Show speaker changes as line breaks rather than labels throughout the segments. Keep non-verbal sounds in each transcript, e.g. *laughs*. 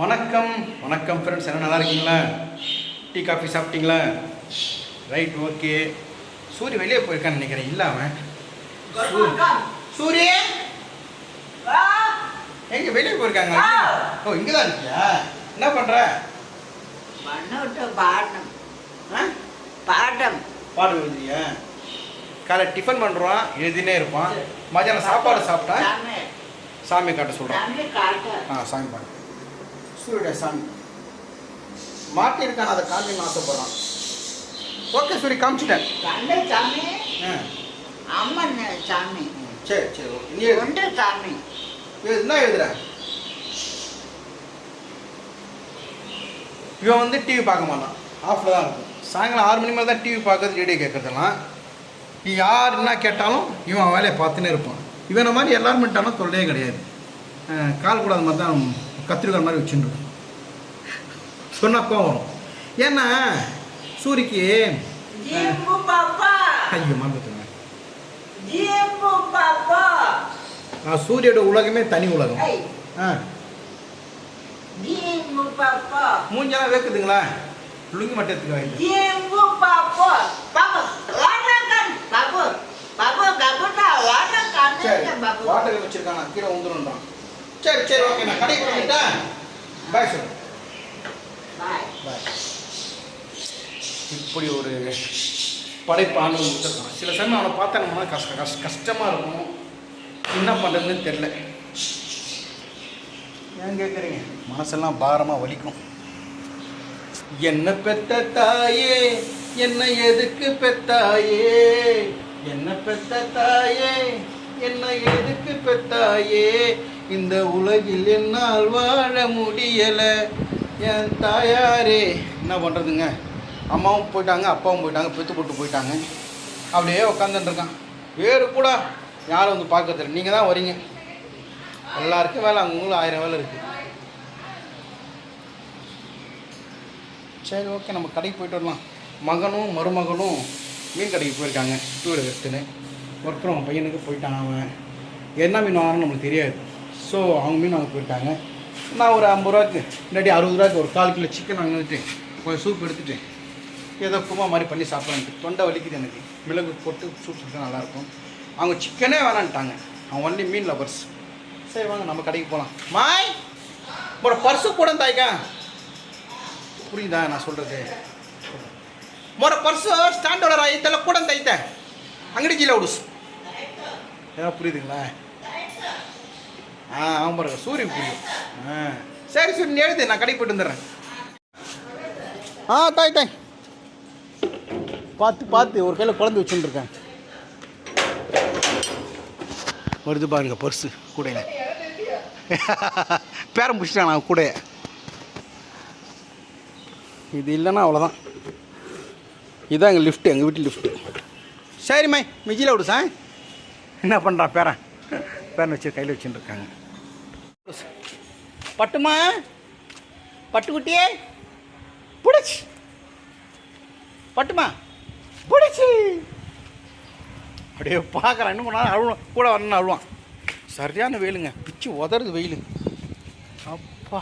வணக்கம். வணக்கம் ஃப்ரெண்ட்ஸ் என்ன நல்லா இருக்கீங்களா? டீ காஃபி சாப்பிட்டீங்களா? ரைட் ஓகே சூரிய வெளியே போயிருக்கான்னு நினைக்கிறேன். இல்லை அவன். சூரிய எங்க வெளியே போயிருக்காங்க? ஓ இங்கே தான் இருக்கியா? என்ன பண்ணுற
பாடம்
ஆ?
பாடம்
எழுதுறியா? காலை டிஃபன் பண்ணுறோம் எழுதினே இருப்பான். மத்தியானம் சாப்பாடு சாப்பிட்டா
சாமி.
காட்ட
காட்டு.
ஆ சாமி பாட்டு. சூரிய சாமி மாட்டி இருக்கான்? அதை காமின்னு ஆசைப்படுறான் ஓகே சூரி காமிச்சிட்டேன்.
கண்ட சாமி. அம்மன் சாமி.
சரி சரி ஓகே. நீ.
ஒன்று சாமி.
என்ன எழுதுற இவன் வந்து டிவி பார்க்க மாட்டான். ஆஃபில் தான் இருக்கும். சாயங்காலம் ஆறு மணி மேலே தான் டிவி பார்க்கறது ரேடியோ கேட்கறதெல்லாம். நீ யார் என்ன கேட்டாலும் இவன் வேலையை பார்த்துன்னே இருப்பான். இவனை மாதிரி எல்லாரும் பண்ணிட்டாலும் தொல்லையே கிடையாது. கால் கூடாத மாதிரி தான் கத்திரிக்காய் மாதிரி வச்சுட்டு சொன்னப்போ வரும். ஏன்னா சூரிக்கு ஐயோ மறந்துட்டுங்க சூரியோட உலகமே தனி உலகம். ஆ. மூஞ்செல்லாம் வேக்குதுங்களா? லுங்கி மட்டும் எடுத்துக்க வாங்கி. வாட்டர் வச்சிருக்காங்க. கீழே வந்துருன்றான் சரி சரி ஓகே நான் கடைக்கு போயிட்டேன் பாய் சொல்லு
பாய்
பாய் இப்படி ஒரு படைப்பு ஆண்டவன் கொடுத்துருக்கான் சில சமயம் அவனை பார்த்தா நம்ம கஷ்ட கஷ்ட கஷ்டமாக இருக்கும். என்ன பண்ணுறதுன்னு தெரில ஏன் கேட்குறீங்க மனசெல்லாம் பாரமாக வலிக்கும். என்ன பெத்த தாயே என்ன எதுக்கு பெத்தாயே? என்ன பெத்த தாயே என்ன எதுக்கு பெத்தாயே? இந்த உலகில் என்னால் வாழ முடியலை. என் தாயாரே. என்ன பண்ணுறதுங்க அம்மாவும் போயிட்டாங்க அப்பாவும் போயிட்டாங்க பெத்து போட்டு போயிட்டாங்க. அப்படியே உட்காந்துட்டுருக்கான் வேறு கூட யாரும் வந்து பார்க்கறதில்ல நீங்கள் தான் வரீங்க. எல்லாருக்கும் வேலை அவங்களும் ஆயிரம் வேலை இருக்குது சரி ஓகே நம்ம கடைக்கு போயிட்டு வரலாம். மகனும் மருமகனும் மீன் கடைக்கு போயிருக்காங்க. டூ வீலர் எடுத்துன்னு ஒர்க்கரும் பையனுக்கு போயிட்டான் அவன். என்ன மீன் வாங்கணும்னு நம்மளுக்கு தெரியாது. ஸோ அவங்க மீன் வாங்க போயிருக்காங்க நான் ஒரு ஐம்பது ரூபாய்க்கு இல்லாட்டி அறுபது ரூபாய்க்கு ஒரு கால் கிலோ சிக்கன் வாங்கிட்டு கொஞ்சம் சூப் எடுத்துட்டு ஏதோ குருமா மாதிரி பண்ணி சாப்பிட்லான்ட்டு தொண்டை வலிக்குது எனக்கு மிளகு போட்டு சூப் சாப்பிட்டா நல்லாயிருக்கும் அவங்க சிக்கனே வேணான்ட்டாங்க அவங்க ஒன்லி மீன் லவர்ஸ் சரி வாங்க நம்ம கடைக்கு போகலாம் மாய் ஒரு பர்ஸு கூட தாய்க்கா புரியுதா நான் சொல்கிறது மொர ಪರ್ಸು ಸ್ಟ್ಯಾಂಡ್ ಒಳರ ಐತೆಲ್ಲ ಕೂಡ ಅಂತ ಐತೆ ಅಂಗಡಿ ಜಿಲ್ಲ ಹುಡುಸ್ ஏதோ புரியுதுங்களா ஆ அவன் பாருங்க சூரியன் புரியும் ஆ. சரி சரி நீ எழுது நான் கடைக்கு போயிட்டு வந்துடுறேன். ஆ தாய் தாய். பார்த்து பார்த்து ஒரு கையில் குழந்தை வச்சுட்டுருக்கேன் வருது பாருங்க பர்ஸு கூடையில். *laughs* பேரம் பிடிச்சிட்டான் நான் கூடைய. இது இல்லைன்னா அவ்வளோதான் இதுதான் எங்கள் லிஃப்ட்டு எங்கள் வீட்டு லிஃப்ட்டு. சரிம்மா மிஜியில் விடு சார் என்ன பண்ணுறான் பேரன்? பேரன் வச்சு கையில் வச்சுட்டு இருக்காங்க பட்டுமா? பட்டுக்குட்டியே? பிடிச்சி. பட்டுமா? பிடிச்சி. அப்படியே பார்க்குறான். இன்னும் அழுவான் கூட வரணும்னு அழுவான். சரியான வெயிலுங்க. பிச்சு உதறது வெயில். அப்பா.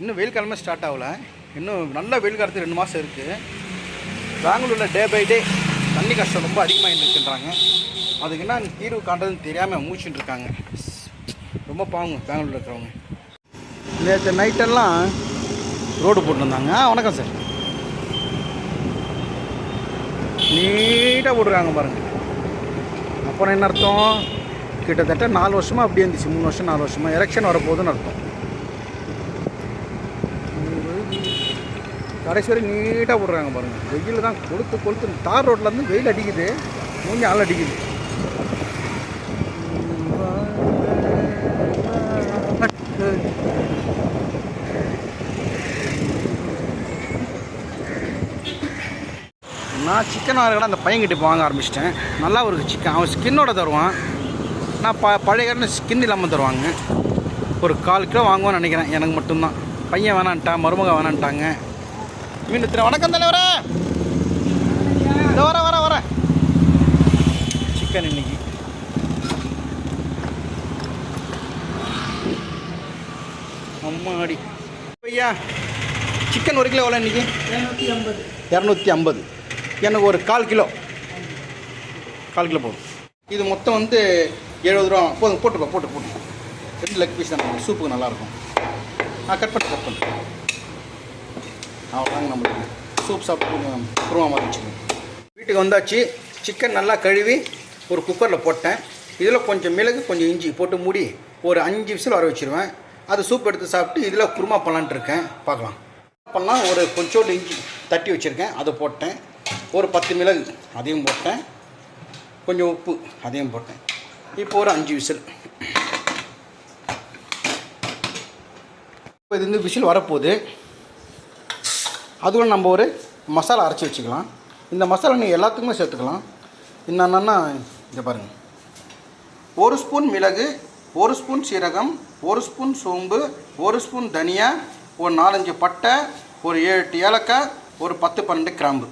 இன்னும் வெயில் கிழமை ஸ்டார்ட் ஆகலை. இன்னும் நல்ல வெயில் காலத்து ரெண்டு மாதம் இருக்குது பெங்களூரில் டே பை டே தண்ணி கஷ்டம் ரொம்ப அதிகமாக இருந்துருக்குன்றாங்க அதுக்கு என்ன தீர்வு காண்றதுன்னு தெரியாமல் மூச்சுட்டு இருக்காங்க. ரொம்ப பாவங்க பெங்களூரில் இருக்கிறவங்க. நேற்று நைட்டெல்லாம் ரோடு போட்டுருந்தாங்க. ஆ வணக்கம் சார் நீட்டாக போட்டுருக்காங்க பாருங்கள் அப்புறம் என்ன அர்த்தம்? கிட்டத்தட்ட நாலு வருஷமாக அப்படியே இருந்துச்சு. மூணு வருஷம் நாலு வருஷமாக எலெக்ஷன் வரப்போகுதுன்னு அர்த்தம். கடைசி வரை நீட்டாக விட்றாங்க பாருங்கள் வெயில் தான் கொளுத்து கொளுத்து தார் ரோட்லேருந்து வெயில் அடிக்குது. மூஞ்சி ஆள் அடிக்குது. நான் சிக்கன் வாங்குறதுல அந்த பையன்கிட்ட இப்போ வாங்க ஆரம்பிச்சிட்டேன். நல்லா ஒரு சிக்கன் அவன் ஸ்கின்னோட தருவான். நான் ப பழைய காரணம் ஸ்கின் இல்லாமல் தருவாங்க. ஒரு கால் கிலோ வாங்குவான்னு நினைக்கிறேன். எனக்கு மட்டும்தான். பையன் வேணான்ட்டான் மருமக வேணான்ட்டாங்க. மீன் வித்துறேன் வணக்கம் தலைவரே. இந்த வர வர வர. சிக்கன் இன்னைக்கு. அம்மாடி ஐயா சிக்கன் ஒரு கிலோ எவ்வளோ இன்றைக்கி
இரநூத்தி ஐம்பது.
இரநூத்தி ஐம்பது எனக்கு ஒரு கால் கிலோ. கால் கிலோ போதும். இது மொத்தம் வந்து எழுபது ரூபா. போதும் போட்டுப்பா போட்டு போட்டு. ரெண்டு லெக் பீஸ் தான். சூப்புக்கு நல்லாயிருக்கும். ஆ கட் பண்ணு கட் பண்ணு. அவ்வளோதாங்க நம்மளுக்கு சூப் சாப்பிட்டு குருமா மாதிரி வச்சுக்கோங்க. வீட்டுக்கு வந்தாச்சு சிக்கன் நல்லா கழுவி ஒரு குக்கரில் போட்டேன். இதில் கொஞ்சம் மிளகு கொஞ்சம் இஞ்சி போட்டு மூடி ஒரு அஞ்சு விசில் வர வச்சுருவேன். அது சூப் எடுத்து சாப்பிட்டு இதில் குருமா பண்ணலான்ட்டு இருக்கேன். பார்க்கலாம். பண்ணால் ஒரு கொஞ்சோண்டு இஞ்சி தட்டி வச்சுருக்கேன். அதை போட்டேன். ஒரு பத்து மிளகு அதையும் போட்டேன். கொஞ்சம் உப்பு அதையும் போட்டேன். இப்போ ஒரு அஞ்சு விசில். இப்போ இது வந்து விசில் வரப்போகுது. அதுவும் நம்ம ஒரு மசாலா அரைச்சி வச்சுக்கலாம். இந்த மசாலா நீங்கள் எல்லாத்துக்குமே சேர்த்துக்கலாம். என்னென்னா இங்கே பாருங்கள் ஒரு ஸ்பூன் மிளகு ஒரு ஸ்பூன் சீரகம் ஒரு ஸ்பூன் சோம்பு ஒரு ஸ்பூன் தனியா ஒரு நாலஞ்சு பட்டை ஒரு ஏழு எட்டு ஏலக்காய் ஒரு பத்து பன்னெண்டு கிராம்பு.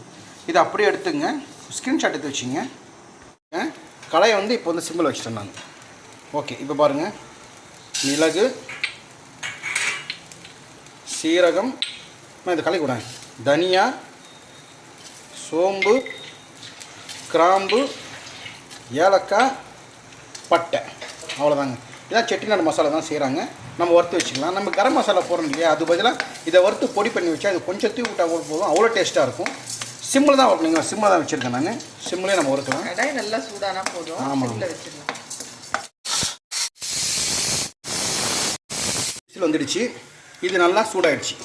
இதை அப்படியே எடுத்துங்க. ஸ்க்ரீன்ஷாட் எடுத்து வச்சுங்க. கலையை வந்து இப்போ வந்து சிம்பிள் வச்சுட்டேன் நான். ஓகே இப்போ பாருங்கள் மிளகு சீரகம் நான் இது கலை விடேன் தனியா சோம்பு கிராம்பு ஏலக்காய் பட்டை. அவ்வளோதாங்க இதான் செட்டிநாடு மசாலா தான் செய்கிறாங்க நம்ம வறுத்து வச்சுக்கலாம். நம்ம கரம் மசாலா போடுறோம் இல்லையா? அது பதிலாக இதை வறுத்து பொடி பண்ணி வச்சா அது கொஞ்சம் தூவி விட்டா கூட போதும். அவ்வளோ டேஸ்ட்டாக இருக்கும். சிம்மில் தான் வைக்கணுங்க சிம்மில் தான் வச்சுருக்கேன் நான். சிம்மிலே நம்ம வறுக்கலாம்.
கடாய் நல்லா சூடானா போதும்.
ஆமா.
சிம்ல வச்சிடலாம்.
விசில் வந்துடுச்சு. இது நல்லா சூடாயிடுச்சு.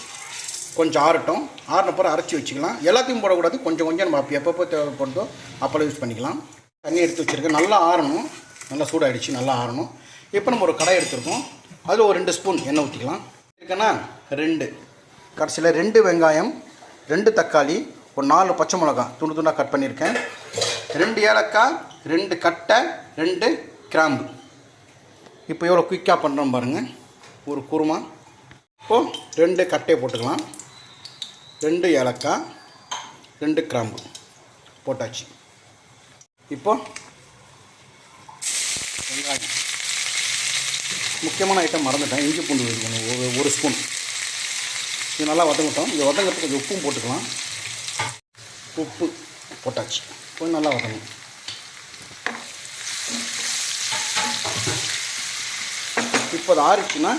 கொஞ்சம் ஆறட்டும். ஆறின அரைச்சி வச்சுக்கலாம். எல்லாத்தையும் போடக்கூடாது. கொஞ்சம் கொஞ்சம் நம்ம அப்போ எப்பப்போ தேவைப்படுதோ அப்போல்லாம் யூஸ் பண்ணிக்கலாம். தண்ணி எடுத்து வச்சுருக்கேன் நல்லா ஆறணும். நல்லா சூடாகிடுச்சு நல்லா ஆறணும். இப்போ நம்ம ஒரு கடை எடுத்துருக்கோம். அதில் ஒரு ரெண்டு ஸ்பூன் எண்ணெய் ஊற்றிக்கலாம் இருக்கேன்னா ரெண்டு. கடைசியில் ரெண்டு வெங்காயம் ரெண்டு தக்காளி ஒரு நாலு பச்சை மிளகாய். துண்டு துண்டாக கட் பண்ணியிருக்கேன். ரெண்டு ஏலக்காய் ரெண்டு கட்டை ரெண்டு கிராம்பு. இப்போ எவ்வளோ குயிக்காக பண்ணுறோம் பாருங்கள் ஒரு குருமா. இப்போது ரெண்டு கட்டையை போட்டுக்கலாம். ரெண்டு ஏலக்காய் ரெண்டு கிராம்பு போட்டாச்சு. இப்போ வெங்காயம். முக்கியமான ஐட்டம் மறந்துட்டேன். இஞ்சி பூண்டு இருக்கணும் ஒரு ஒரு ஸ்பூன் இது நல்லா வதங்கட்டும் இது வதங்கிறதுக்கு கொஞ்சம் உப்பும் போட்டுக்கலாம். உப்பு போட்டாச்சு. கொஞ்சம் நல்லா வதங்கும் இப்போ அது ஆறிச்சுன்னா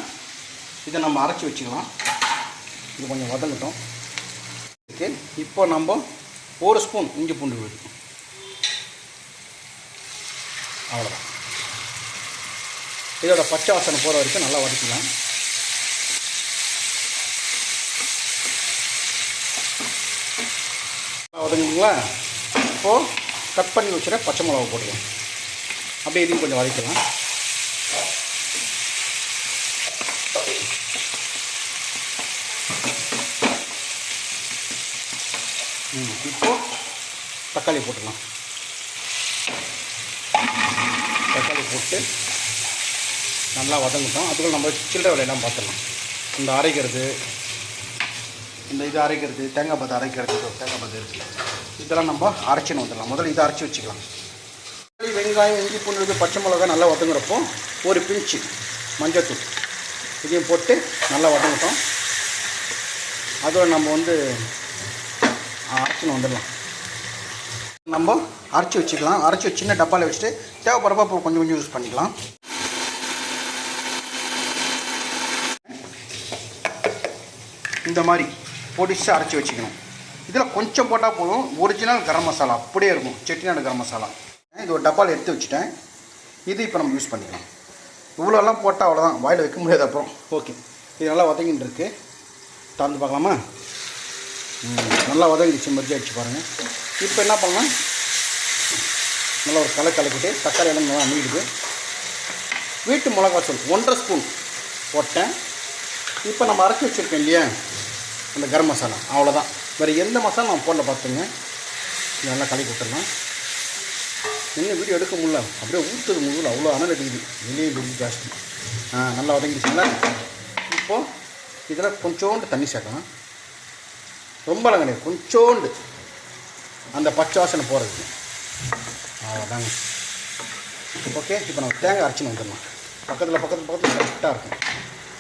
இதை நம்ம அரைச்சி வச்சுக்கலாம். இது கொஞ்சம் வதங்கட்டும். ஓகே இப்போ நம்ம ஒரு ஸ்பூன் இஞ்சி பூண்டு விழுது அவ்வளோதான் இதோட பச்சை வாசனை போகிற வரைக்கும் நல்லா வதக்கலாம் வதங்குங்களா இப்போது கட் பண்ணி வச்சுற பச்சை மிளகா போட்டுக்கலாம். அப்படியே இதையும் கொஞ்சம் வதக்கலாம் ம் இப்போ தக்காளி போட்டுக்கலாம் தக்காளி போட்டு நல்லா வதங்கிட்டோம். அதுக்குள்ள நம்ம சில்லற வேலையெல்லாம் பார்த்துடலாம். இந்த அரைக்கிறது இந்த இது அரைக்கிறது தேங்காய் பத்து அரைக்கிறது தேங்காய் பத்து இருக்குது இதெல்லாம் நம்ம அரைச்சின்னு வந்துடலாம். முதல்ல இதை அரைச்சி வச்சுக்கலாம். தக்காளி, வெங்காயம் இஞ்சி பூண்டு பச்சை மிளகாய் நல்லா வதங்குறப்போ ஒரு பிஞ்சு மஞ்சத்தூள். இதையும் போட்டு நல்லா வதங்கிட்டோம். அதோட நம்ம வந்து அரைச்சின்னு வந்துடலாம். நம்ம அரைச்சி வச்சுக்கலாம். அரைச்சி வச்சு சின்ன டப்பாவில் வச்சுட்டு தேவைப்படுறப்ப அப்புறம் கொஞ்சம் கொஞ்சம் யூஸ் பண்ணிக்கலாம். இந்த மாதிரி பொடிச்சு அரைச்சி வச்சுக்கணும். இதில் கொஞ்சம் போட்டால் போதும். ஒரிஜினல் கரம் மசாலா அப்படியே இருக்கும். செட்டிநாடு கரம் மசாலா. இது ஒரு டப்பாவில் எடுத்து வச்சுட்டேன். இது இப்போ நம்ம யூஸ் பண்ணிக்கலாம். இவ்வளோலாம் போட்டால் அவ்வளோதான் வாயில் வைக்க முடியாது அப்புறம். ஓகே இது நல்லா வதங்கின்னு இருக்குது திறந்து பார்க்கலாமா? நல்லா வதங்கிடுச்சு. மரிஜி அடிச்சு பாருங்கள் இப்போ என்ன பண்ணலாம்? நல்லா ஒரு கலை கலக்கிட்டு தக்காளி எல்லாம் நல்லா அமிடுது வீட்டு மிளகாத்தூள் ஒன்றரை ஸ்பூன் போட்டேன். இப்போ நம்ம அரைச்சி வச்சுருக்கோம் இல்லையா? அந்த கரம் மசாலா அவ்வளோதான் வேறு எந்த மசாலா நான் போடல பார்த்துங்க. நல்லா கலக்கி விட்டுடலாம் இன்னும் வீடியோ எடுக்க முடியல? அப்படியே ஊற்றுது முழுவில் அவ்வளோ அனல் அடிக்குது. வெளியே வெளியே ஜாஸ்தி ஆ நல்லா வதங்கிடுச்சுங்களா? இப்போது இதில் கொஞ்சோண்டு தண்ணி சேர்க்கலாம். ரொம்பலாம் கிடையாது. கொஞ்சோண்டு. அந்த பச்சை வாசனை போகிறதுக்கு அவ்வளோதாங்க ஓகே இப்போ நம்ம தேங்காய் அரைச்சின்னு வந்துடலாம். பக்கத்தில் பக்கத்தில் பக்கத்தில் கரெக்டாக இருக்கும்.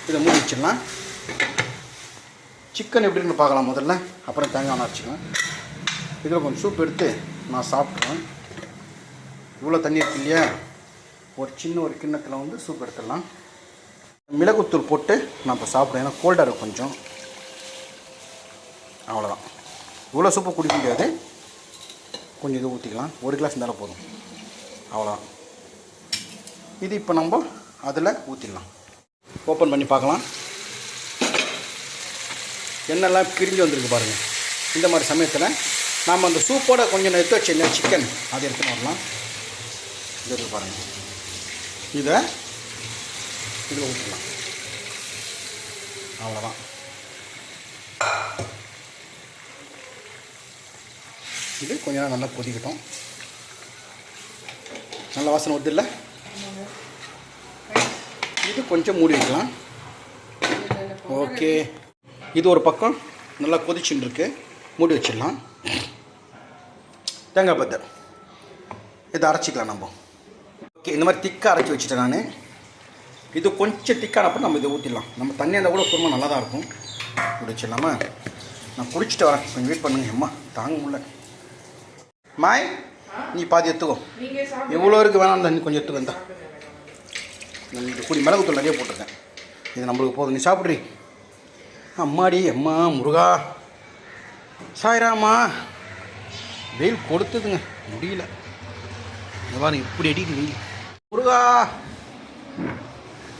இதை மூடி வச்சிடலாம். சிக்கன் எப்படின்னு பார்க்கலாம் முதல்ல. அப்புறம் தேங்காய் அரைச்சிக்கலாம். இதில் கொஞ்சம் சூப் எடுத்து நான் சாப்பிட்ருவேன் இவ்வளோ தண்ணி இருக்கு இல்லையா? ஒரு சின்ன ஒரு கிண்ணத்தில் வந்து சூப் எடுத்துடலாம். மிளகுத்தூள் போட்டு நான் இப்போ சாப்பிடுவேன் ஏன்னா கோல்டாக இருக்கும் கொஞ்சம். அவ்வளோதான் இவ்வளோ சூப்பு குடிக்க முடியாது. கொஞ்சம் இது ஊற்றிக்கலாம் ஒரு கிளாஸ் இருந்தாலும் போதும். அவ்வளோதான் இது இப்போ நம்ம அதில் ஊற்றிடலாம் ஓப்பன் பண்ணி பார்க்கலாம். எண்ணெல்லாம் பிரிஞ்சு வந்திருக்கு பாருங்கள் இந்த மாதிரி சமயத்தில் நாம் அந்த சூப்போட கொஞ்சம் எடுத்து வச்சுருந்தேன். சிக்கன் அதை எடுத்துன்னு வரலாம். இது இருக்கு பாருங்கள் இதை இதில் ஊற்றிடலாம் அவ்வளோதான் இது கொஞ்ச நேரம் நல்லா கொதிக்கட்டும். நல்ல வாசனை வருது இல்லை இது கொஞ்சம் மூடி வைக்கலாம். ஓகே. இது ஒரு பக்கம் நல்லா கொதிச்சுன்னு இருக்கு மூடி வச்சிடலாம். தேங்காய் பத்தர். இதை அரைச்சிக்கலாம் நம்ம. ஓகே இந்த மாதிரி திக்காக அரைச்சி வச்சுட்டேன் நான். இது கொஞ்சம் திக்கானப்போ நம்ம இதை ஊற்றிடலாம் நம்ம தண்ணி இருந்தால் கூட குருமா நல்லா தான் இருக்கும் குடிச்சிடலாமா நான் குடிச்சிட்டு வரேன். கொஞ்சம் வெயிட் பண்ணுங்க. அம்மா தாங்க முடியல. மாய் நீ பாதி எடுத்துக்கோ. எவ்வளோ இருக்கு வேணாம் தண்ணி கொஞ்சம் எடுத்துக்கோ இது குடி மிளகுத்தூள் நிறைய போட்டிருக்கேன் இது நம்மளுக்கு போதும் நீ சாப்பிட்றி அம்மாடி அம்மா முருகா சாய்ராமா வெயில் கொடுத்ததுங்க முடியல இந்த பாருங்க இப்படி அடிக்குது வெயில் முருகா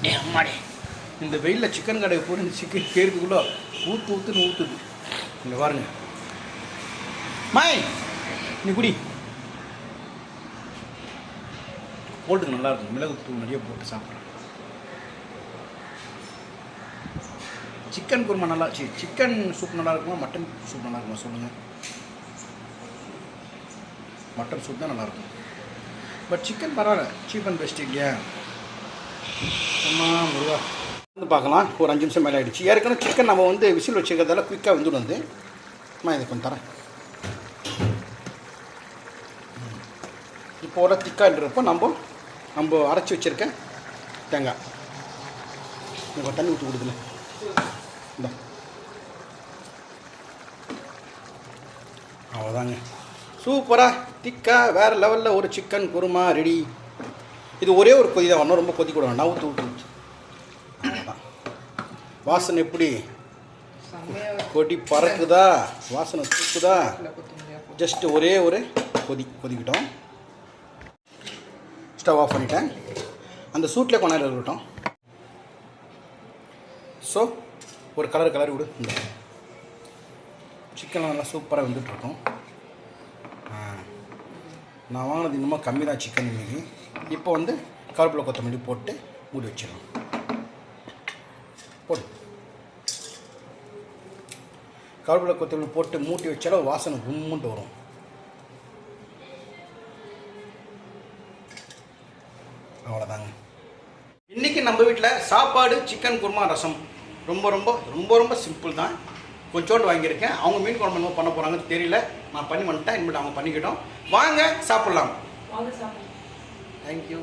ஏ அம்மாடி இந்த வெயிலில் சிக்கன் கடை போட்டு இந்த சிக்கன் கேட்குக்குள்ள ஊற்று ஊற்றுன்னு ஊற்றுது இங்கே பாருங்க. மாய் நீ குடி. போட்டுக்கு நல்லா இருக்கும். மிளகு தூள் நிறைய போட்டு சாப்பிட்றேன். சிக்கன் குருமா நல்லா சி சிக்கன் சூப் நல்லா இருக்குமா? மட்டன் சூப் நல்லா இருக்குமா? சொல்லுங்கள் மட்டன் சூப் தான் நல்லாயிருக்கும் பட் சிக்கன் பரவாயில்ல. சீப் அண்ட் பெஸ்ட் இல்லையா அம்மா முருகா. வந்து பார்க்கலாம். ஒரு அஞ்சு நிமிஷம் மேலே ஆகிடுச்சு ஏற்கனவே சிக்கன் நம்ம வந்து விசில் வச்சுக்கிறதால குயிக்காக வந்துடும் வந்து அம்மா இதை கொஞ்சம் தரேன். ஒரு திக்கான்றப்போ நம்ம நம்ம அரைச்சி வச்சுருக்க தேங்காய். இப்போ தண்ணி ஊற்றி கொடுக்கல இந்த. அவ்வளோதாங்க சூப்பராக திக்கா வேறு லெவலில் ஒரு சிக்கன் குருமா ரெடி இது ஒரே ஒரு கொதி தான் ரொம்ப கொதி கூட வேண்டாம் ஊற்று ஊற்று வாசனை எப்படி? கொடி பறக்குதா? வாசனை தூக்குதா. ஜஸ்ட் ஒரே ஒரு கொதி கொதிக்கிட்டோம். ஸ்டவ் ஆஃப் பண்ணிட்டேன். அந்த சூட்டில் கொஞ்ச இருக்கட்டும் ஸோ ஒரு கலர் கலர் விடு. இந்த சிக்கன் நல்லா சூப்பராக வந்துட்டுருக்கோம். நான் வாங்கினது இன்னமும் கம்மி தான் சிக்கன் இன்றைக்கி இப்போ வந்து கருப்பில் கொத்தமல்லி போட்டு மூடி வச்சிடலாம். போடு. கருப்பில் கொத்தமல்லி போட்டு மூட்டி வச்சாலும் வாசனை கும்முன்ட்டு வரும் அவ்வளோதாங்க இன்றைக்கி நம்ம வீட்டில் சாப்பாடு சிக்கன் குருமா ரசம். ரொம்ப ரொம்ப ரொம்ப ரொம்ப சிம்பிள் தான். கொஞ்சோண்டு வாங்கியிருக்கேன். அவங்க மீன் குழம்பு என்ன பண்ண போகிறாங்கன்னு தெரியல. நான் பண்ணி வந்துட்டேன். இனிமேட்டு அவங்க பண்ணிக்கிட்டோம். வாங்க சாப்பிட்லாம்.
வாங்க சாப்பிடுங்க
தேங்க்யூ